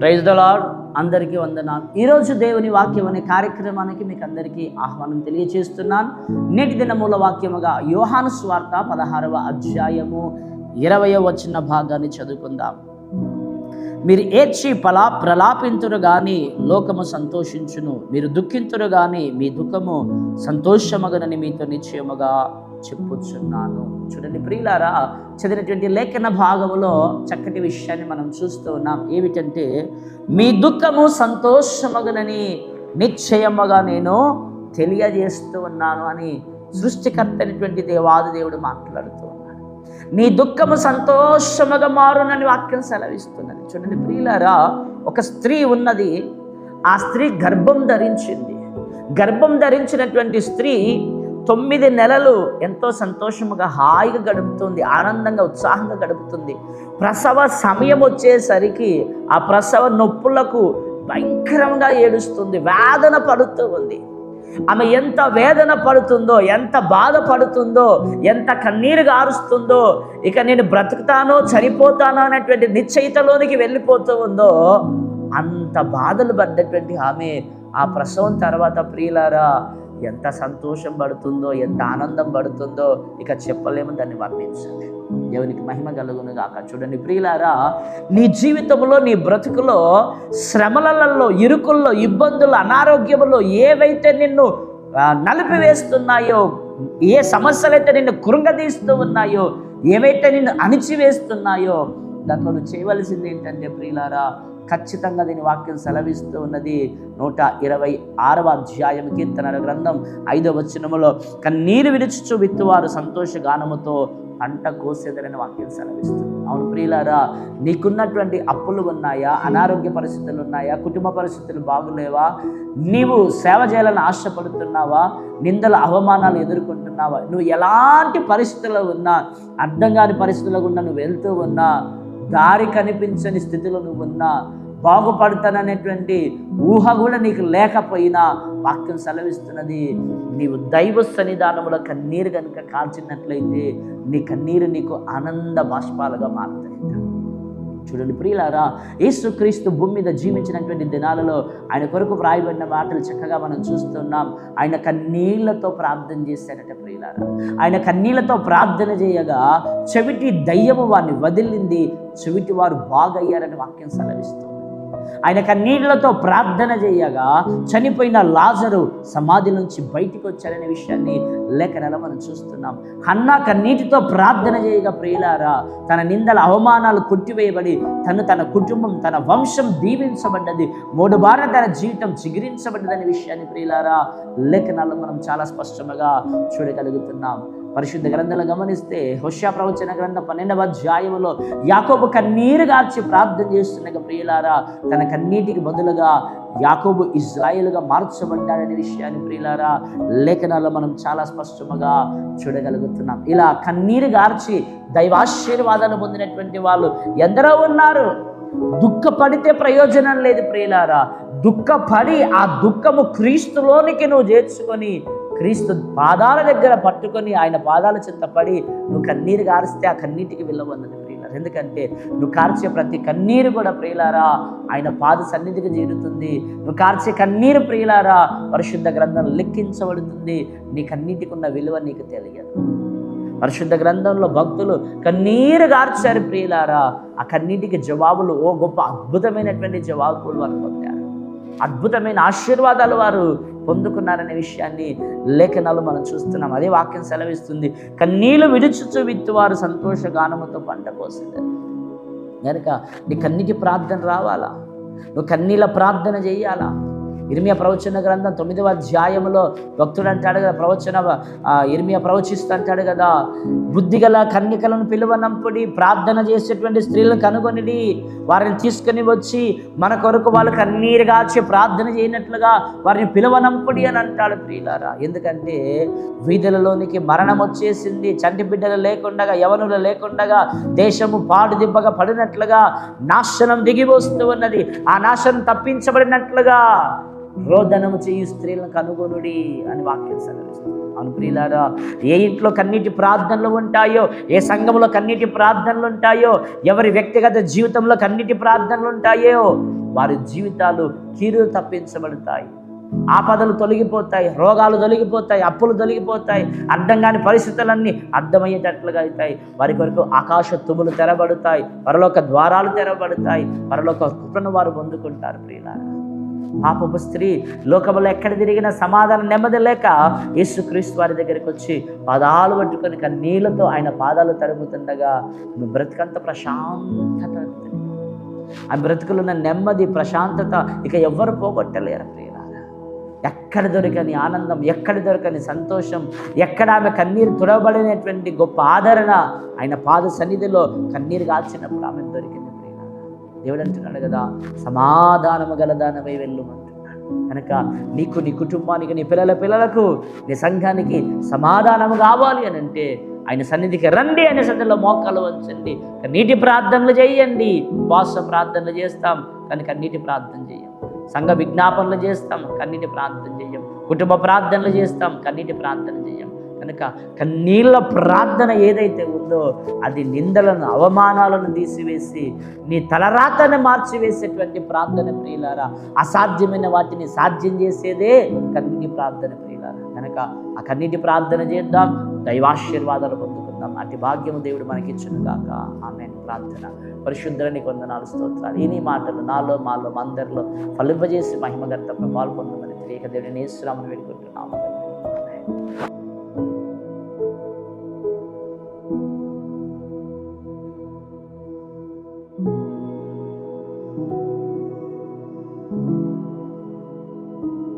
Praise the అందరికీ వందనాలు. ఈరోజు దేవుని వాక్యం అనే కార్యక్రమానికి మీకు అందరికీ ఆహ్వానం తెలియచేస్తున్నాను. నేటి దినమూల వాక్యముగా యోహాను స్వార్త పదహారవ అధ్యాయము ఇరవయో వచ్చిన భాగాన్ని చదువుకుందాం. మీరు ఏడ్చి పలా ప్రలాపింతురు గాని లోకము సంతోషించును. మీరు దుఃఖింతురు గాని మీ దుఃఖము సంతోషమగనని మీతో నిశ్చయముగా చెప్పుచున్నాను. చూడండి ప్రియులారా చదివినటువంటి లేఖన భాగంలో చక్కటి విషయాన్ని మనం చూస్తూ ఉన్నాం. ఏమిటంటే మీ దుఃఖము సంతోషమగనని నిశ్చయముగా నేను తెలియజేస్తూ ఉన్నాను అని సృష్టికర్త అయినటువంటి దేవాది దేవుడు మాట్లాడుతూ ఉన్నాడు. నీ దుఃఖము సంతోషముగా మారునని వాక్యం సెలవిస్తున్నది. చూడండి ప్రియులారా ఒక స్త్రీ ఉన్నది. ఆ స్త్రీ గర్భం ధరించింది. గర్భం ధరించినటువంటి స్త్రీ తొమ్మిది నెలలు ఎంతో సంతోషముగా హాయిగా గడుపుతుంది ఆనందంగా ఉత్సాహంగా గడుపుతుంది. ప్రసవ సమయం వచ్చేసరికి ఆ ప్రసవ నొప్పులకు భయంకరంగా ఏడుస్తుంది వేదన పడుతూ ఉంది. ఆమె ఎంత వేదన పడుతుందో ఎంత బాధపడుతుందో ఎంత కన్నీరు గారుస్తుందో ఇక నేను బ్రతుకుతానో చనిపోతానో అనేటువంటి నిశ్చయితలోనికి వెళ్ళిపోతూ ఉందో అంత బాధలు పడ్డటువంటి ఆమె ఆ ప్రసవం తర్వాత ప్రియులారా ఎంత సంతోషం పడుతుందో ఎంత ఆనందం పడుతుందో ఇక చెప్పలేము దాన్ని వర్ణించండి. దేవునికి మహిమ కలుగును గాక. చూడండి ప్రియులారా నీ జీవితంలో నీ బ్రతుకులో శ్రమలలో ఇరుకుల్లో ఇబ్బందులు అనారోగ్యములో ఏవైతే నిన్ను నలిపివేస్తున్నాయో ఏ సమస్యలైతే నిన్ను కృంగదీస్తూ ఉన్నాయో ఏవైతే నిన్ను అణిచివేస్తున్నాయో దాంట్లో నువ్వు చేయవలసింది ఏంటంటే ప్రియులారా ఖచ్చితంగా దీని వాక్యం సెలవిస్తూ ఉన్నది నూట ఇరవై ఆరవ అధ్యాయం కీర్తనల గ్రంథం ఐదవ వచనములో కన్నీరు విరుచుచు విత్తువారు సంతోష గానముతో పంట కోసేదరని వాక్యం సెలవిస్తుంది. అవును ప్రియులారా నీకున్నటువంటి అప్పులు ఉన్నాయా? అనారోగ్య పరిస్థితులు ఉన్నాయా? కుటుంబ పరిస్థితులు బాగులేవా? నీవు సేవ చేయాలని ఆశపడుతున్నావా? నిందల అవమానాలు ఎదుర్కొంటున్నావా? నువ్వు ఎలాంటి పరిస్థితుల్లో ఉన్నా అర్థం కాని పరిస్థితుల్లో ఉన్నా నువ్వు వెళ్తూ ఉన్నా దారి కనిపించని స్థితిలో నువ్వు ఉన్నా బాగుపడతాననేటువంటి ఊహ కూడా నీకు లేకపోయినా వాక్యం సెలవిస్తున్నది. నీవు దైవ సన్నిధానంలో కన్నీరు కనుక కాల్చినట్లయితే నీ కన్నీరు నీకు ఆనంద బాష్పాలుగా మారుతాయి. చూడండి. ప్రియులారా యేసుక్రీస్తు భూమి మీద జీవించినటువంటి దినాలలో ఆయన కొరకు వ్రాయబడిన మాటలు చక్కగా మనం చూస్తున్నాం. ఆయన కన్నీళ్ళతో ప్రార్థన చేశారట ప్రియులారా. ఆయన కన్నీళ్ళతో ప్రార్థన చేయగా చెవిటి దయ్యము వారిని వదిలింది. చెవిటి వారు బాగయ్యారని వాక్యం సెలవిస్తుంది. ఆయన కన్నీళ్ళతో ప్రార్థన చేయగా చనిపోయిన లాజరు సమాధి నుంచి బయటికి వచ్చారనే విషయాన్ని లేఖనలో మనం చూస్తున్నాం. హన్నా కన్నీటితో ప్రార్థన చేయగా ప్రియులారా తన నిందల అవమానాలు కొట్టివేయబడి తను తన కుటుంబం తన వంశం దీవించబడ్డది మూడు బారిన తన జీవితం చిగిరించబడ్డదనే విషయాన్ని ప్రియులారా లేఖనాలు మనం చాలా స్పష్టంగా చూడగలుగుతున్నాం. పరిశుద్ధ గ్రంథాలు గమనిస్తే హుషా ప్రవచన గ్రంథం పన్నెండవ అధ్యాయంలో యాకోబు కన్నీరు గార్చి ప్రార్థన చేస్తున్న ప్రియులారా తన కన్నీటికి బదులుగా యాకోబు ఇజ్రాయేల్గా మార్చబడ్డాడనే విషయాన్ని ప్రియులారా లేఖనాల్లో మనం చాలా స్పష్టముగా చూడగలుగుతున్నాం. ఇలా కన్నీరు గార్చి దైవాశీర్వాదాలు పొందినటువంటి వాళ్ళు ఎందరో ఉన్నారు. దుఃఖపడితే ప్రయోజనం లేదు ప్రియులారా. దుఃఖపడి ఆ దుఃఖము క్రీస్తులోనికి నువ్వు చేర్చుకొని క్రీస్తు పాదాల దగ్గర పట్టుకొని ఆయన పాదాల చింత పడి నువ్వు కన్నీరు గారిస్తే ఆ కన్నీటికి వెళ్ళవన్నది ప్రియులారా. ఎందుకంటే నువ్వు కార్చే ప్రతి కన్నీరు కూడా ప్రియులారా ఆయన పాద సన్నిధికి చేరుతుంది. నువ్వు కార్చే కన్నీరు ప్రియులారా పరిశుద్ధ గ్రంథం లెక్కించబడుతుంది నీ కన్నీటికి ఉన్న విలువ నీకు తెలియదు. పరిశుద్ధ గ్రంథంలో భక్తులు కన్నీరు గార్చారు ప్రియులారా. ఆ కన్నీటికి జవాబులు ఓ గొప్ప అద్భుతమైనటువంటి జవాబులు వారు పొందారు. అద్భుతమైన ఆశీర్వాదాలు వారు పొందుకున్నారనే విషయాన్ని లేఖనాలు మనం చూస్తున్నాం. అదే వాక్యం సెలవిస్తుంది. కన్నీళ్ళు విడుచుచు విత్తువారు సంతోష గానముతో పంట కోసింది కనుక నీ కన్నీటి ప్రార్థన రావాలా? నువ్వు కన్నీళ్ళ ప్రార్థన చేయాలా? ఇర్మియా ప్రవచన గ్రంథం తొమ్మిదవ అధ్యాయంలో భక్తుడు అంటాడు కదా ప్రవచన ఆ, ఇర్మియా ప్రవచిస్తూ అంటాడు కదా బుద్ధిగల కన్యకలను పిలువనంపుడి ప్రార్థన చేసేటువంటి స్త్రీలను కనుగొనిడి వారిని తీసుకొని వచ్చి మన కొరకు వాళ్ళు కన్నీరు కాచి ప్రార్థన చేయనట్లుగా వారిని పిలువనంపుడి అని అంటాడు ప్రియులారా. ఎందుకంటే వీధులలోనికి మరణం వచ్చేసింది చంటి బిడ్డలు లేకుండగా యవనులు లేకుండా దేశము పాడుదిబ్బగా పడినట్లుగా నాశనం దిగి వస్తూ ఉన్నది. ఆ నాశనం తప్పించబడినట్లుగా రోదనము చేయు స్త్రీలను కనుగొనుడి అని వాక్యం సెలవిస్తుంది. అవును ప్రియులారా ఏ ఇంట్లో కన్నీటి ప్రార్థనలు ఉంటాయో ఏ సంఘంలో కన్నీటి ప్రార్థనలు ఉంటాయో ఎవరి వ్యక్తిగత జీవితంలో కన్నీటి ప్రార్థనలు ఉంటాయో వారి జీవితాలు కీరులు తప్పించబడతాయి. ఆపదలు తొలగిపోతాయి రోగాలు తొలగిపోతాయి అప్పులు తొలగిపోతాయి అర్థం కాని పరిస్థితులన్నీ అర్థమయ్యేటట్లుగా అవుతాయి. వారి కొరకు ఆకాశ తుములు తెరబడతాయి పరలోక ద్వారాలు తెరబడతాయి పరలోక కృపను వారు పొందుకుంటారు ప్రియులారా. పాపపు స్త్రీ లోకంలో ఎక్కడ తిరిగినా సమాధానం నెమ్మది లేక యేసుక్రీస్తు వారి దగ్గరికి వచ్చి పాదాలు పట్టుకొని కన్నీళ్ళతో ఆయన పాదాలు తరుగుతుండగా ఆమె బ్రతుకంత ప్రశాంతత ఉంది. ఆ నెమ్మది ప్రశాంతత ఇక ఎవ్వరు పోగొట్టలేరు ప్రియులారా. ఎక్కడ దొరకని ఆనందం ఎక్కడ దొరకని సంతోషం ఎక్కడ ఆమె కన్నీరు తుడబడినటువంటి గొప్ప ఆదరణ ఆయన పాద సన్నిధిలో కన్నీరు కాల్చినప్పుడు ఆమె దొరికింది ప్రేమ దేవుడు అంటున్నాడు కదా సమాధానము గలదానమై వెళ్ళుమంటున్నాడు. కనుక నీకు నీ కుటుంబానికి నీ పిల్లల పిల్లలకు నీ సంఘానికి సమాధానము కావాలి అని అంటే ఆయన సన్నిధికి రండి ఆయన సన్నిధిలో మోకాలు వంచండి. నీటి ప్రార్థనలు చేయండి. ఉపవాస ప్రార్థనలు చేస్తాం కనుక నీటి ప్రార్థన చేయండి. సంఘ విజ్ఞాపనలు చేస్తాం కన్నీటి ప్రార్థన చేయం. కుటుంబ ప్రార్థనలు చేస్తాం కన్నీటి ప్రార్థన చేయం. కనుక కన్నీళ్ళ ప్రార్థన ఏదైతే ఉందో అది నిందలను అవమానాలను తీసివేసి నీ తలరాతను మార్చివేసేటువంటి ప్రార్థన ప్రియులారా అసాధ్యమైన వాటిని సాధ్యం చేసేదే కన్నీటి ప్రార్థన ప్రియులారా. కనుక ఆ కన్నీటి ప్రార్థన చేద్దాం దైవాశీర్వాదాలు పొందుకుందాం. అతి భాగ్యము దేవుడు మనకిచ్చును కాక ఆమె ప్రార్థన. పరిశుద్ధులని కొందనాలు స్తోత్రాలు. ఈ మాటలు నాలో మాలో అందరిలో ఫలింపజేసి మహిమగర్త పాల్పొందమని పొందమని తెలియక దేవుడిని నేస్తున్నామని వేడుకుంటున్నాము.